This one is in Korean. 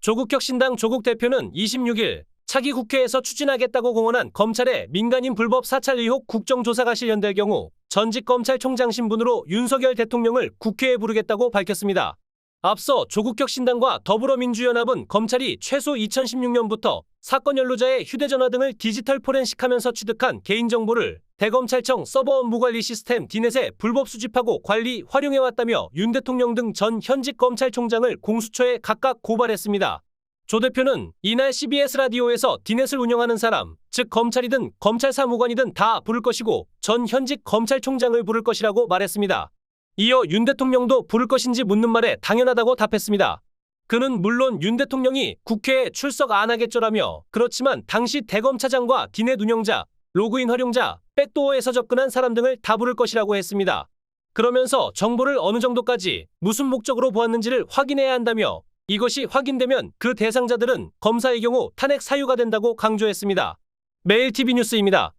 조국 혁신당 조국 대표는 26일 차기 국회에서 추진하겠다고 공언한 검찰의 민간인 불법 사찰 의혹 국정조사가 실현될 경우 전직 검찰총장 신분으로 윤석열 대통령을 국회에 부르겠다고 밝혔습니다. 앞서 조국혁신당과 더불어민주연합은 검찰이 최소 2016년부터 사건 연루자의 휴대전화 등을 디지털 포렌식하면서 취득한 개인정보를 대검찰청 서버 업무 관리 시스템 디넷에 불법 수집하고 관리 활용해왔다며 윤 대통령 등 전 현직 검찰총장을 공수처에 각각 고발했습니다. 조 대표는 이날 CBS 라디오에서 디넷을 운영하는 사람, 즉 검찰이든 검찰 사무관이든 다 부를 것이고 전 현직 검찰총장을 부를 것이라고 말했습니다. 이어 윤 대통령도 부를 것인지 묻는 말에 당연하다고 답했습니다. 그는 물론 윤 대통령이 국회에 출석 안 하겠죠라며 그렇지만 당시 대검 차장과 디넷 운영자, 로그인 활용자, 백도어에서 접근한 사람 등을 다 부를 것이라고 했습니다. 그러면서 정보를 어느 정도까지 무슨 목적으로 보았는지를 확인해야 한다며 이것이 확인되면 그 대상자들은 검사의 경우 탄핵 사유가 된다고 강조했습니다. 매일 TV 뉴스입니다.